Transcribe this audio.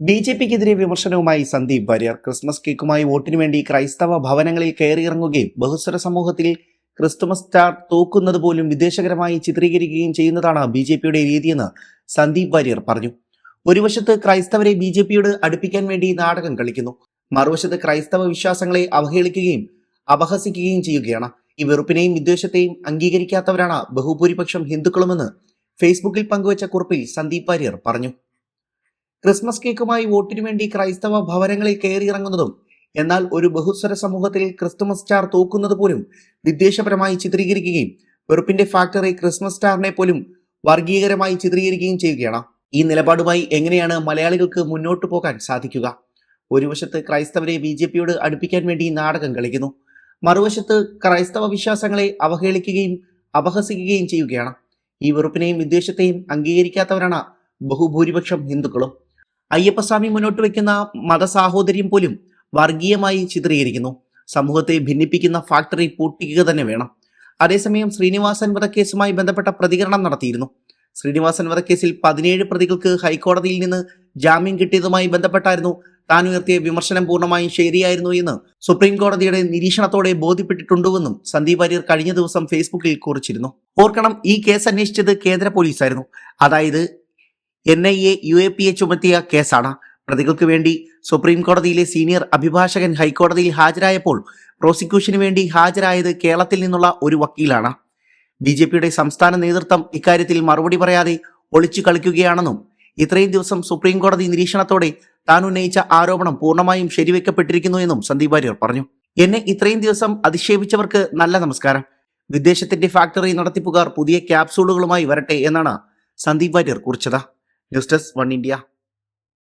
B J പിക്കെതിരെ വിമർശനവുമായി Sandeep Warrier. Christmas കേക്കുമായി വോട്ടിനു വേണ്ടി ക്രൈസ്തവ ഭവനങ്ങളിൽ കയറിയിറങ്ങുകയും ബഹുസ്വര സമൂഹത്തിൽ ക്രിസ്തുമസ് സ്റ്റാർ തൂക്കുന്നത് പോലും വിദേശകരമായി ചിത്രീകരിക്കുകയും ചെയ്യുന്നതാണ് ബി ജെ പിയുടെ രീതിയെന്ന് സന്ദീപ് വാര്യർ പറഞ്ഞു. ഒരു വശത്ത് ക്രൈസ്തവരെ ബി ജെ പിയോട് അടുപ്പിക്കാൻ വേണ്ടി നാടകം കളിക്കുന്നു. മറുവശത്ത് ക്രൈസ്തവ വിശ്വാസങ്ങളെ അവഹേളിക്കുകയും അപഹസിക്കുകയും ചെയ്യുകയാണ്. ഈ വെറുപ്പിനെയും വിദ്വേഷത്തെയും അംഗീകരിക്കാത്തവരാണ് ബഹുഭൂരിപക്ഷം ഹിന്ദുക്കളുമെന്ന് ഫേസ്ബുക്കിൽ പങ്കുവച്ച കുറിപ്പിൽ സന്ദീപ് വാര്യർ പറഞ്ഞു. ക്രിസ്മസ് കേക്കുമായി വോട്ടിനു വേണ്ടി ക്രൈസ്തവ ഭവനങ്ങളിൽ കയറിയിറങ്ങുന്നതും എന്നാൽ ഒരു ബഹുസ്വര സമൂഹത്തിൽ ക്രിസ്തുമസ് സ്റ്റാർ തൂക്കുന്നത് പോലും വിദ്വേഷപരമായി ചിത്രീകരിക്കുകയും വെറുപ്പിന്റെ ഫാക്ടറി ക്രിസ്മസ് സ്റ്റാറിനെ പോലും വർഗീയകരമായി ചിത്രീകരിക്കുകയും ചെയ്യുകയാണ്. ഈ നിലപാടുമായി എങ്ങനെയാണ് മലയാളികൾക്ക് മുന്നോട്ടു പോകാൻ സാധിക്കുക? ഒരു വശത്ത് ക്രൈസ്തവരെ ബി ജെ പിയോട് അടുപ്പിക്കാൻ വേണ്ടി നാടകം കളിക്കുന്നു. മറുവശത്ത് ക്രൈസ്തവ വിശ്വാസങ്ങളെ അവഹേളിക്കുകയും അപഹസിക്കുകയും ചെയ്യുകയാണ്. ഈ വെറുപ്പിനെയും വിദ്വേഷത്തെയും അംഗീകരിക്കാത്തവരാണ് ബഹുഭൂരിപക്ഷം ഹിന്ദുക്കളും. അയ്യപ്പസ്വാമി മുന്നോട്ട് വയ്ക്കുന്ന മതസാഹോദര്യം പോലും വർഗീയമായി ചിത്രീകരിക്കുന്നു. സമൂഹത്തെ ഭിന്നിപ്പിക്കുന്ന ഫാക്ടറി പൂട്ടിക്കുക തന്നെ വേണം. അതേസമയം ശ്രീനിവാസൻ വധക്കേസുമായി ബന്ധപ്പെട്ട പ്രതികരണം നടത്തിയിരുന്നു. ശ്രീനിവാസൻ വധക്കേസിൽ പതിനേഴ് പ്രതികൾക്ക് ഹൈക്കോടതിയിൽ നിന്ന് ജാമ്യം കിട്ടിയതുമായി ബന്ധപ്പെട്ടായിരുന്നു താൻ ഉയർത്തിയ വിമർശനം പൂർണമായും ശരിയായിരുന്നു എന്ന് സുപ്രീം കോടതിയുടെ നിരീക്ഷണത്തോടെ ബോധ്യപ്പെട്ടിട്ടുണ്ടുവെന്നും സന്ദീപ് വാര്യർ കഴിഞ്ഞ ദിവസം ഫേസ്ബുക്കിൽ കുറിച്ചിരുന്നു. ഓർക്കണം ഈ കേസ് അന്വേഷിച്ചത് കേന്ദ്ര പോലീസായിരുന്നു. അതായത് N I A U A P A ചുമത്തിയ കേസാണ്. പ്രതികൾക്ക് വേണ്ടി സുപ്രീം കോടതിയിലെ സീനിയർ അഭിഭാഷകൻ ഹൈക്കോടതിയിൽ ഹാജരായപ്പോൾ പ്രോസിക്യൂഷന് വേണ്ടി ഹാജരായത് കേരളത്തിൽ നിന്നുള്ള ഒരു വക്കീലാണ്. ബി ജെ പിയുടെ സംസ്ഥാന നേതൃത്വം ഇക്കാര്യത്തിൽ മറുപടി പറയാതെ ഒളിച്ചു കളിക്കുകയാണെന്നും ഇത്രയും ദിവസം സുപ്രീം കോടതി നിരീക്ഷണത്തോടെ താൻ ഉന്നയിച്ച ആരോപണം പൂർണമായും ശരിവെക്കപ്പെട്ടിരിക്കുന്നു എന്നും സന്ദീപ് വാര്യർ പറഞ്ഞു. എന്നെ ഇത്രയും ദിവസം അധിക്ഷേപിച്ചവർക്ക് നല്ല നമസ്കാരം. വിദേശത്തിന്റെ ഫാക്ടറി നടത്തിപ്പുകാർ പുതിയ ക്യാപ്സൂളുകളുമായി വരട്ടെ എന്നാണ് സന്ദീപ് വാര്യർ കുറിച്ചത്. News desk one India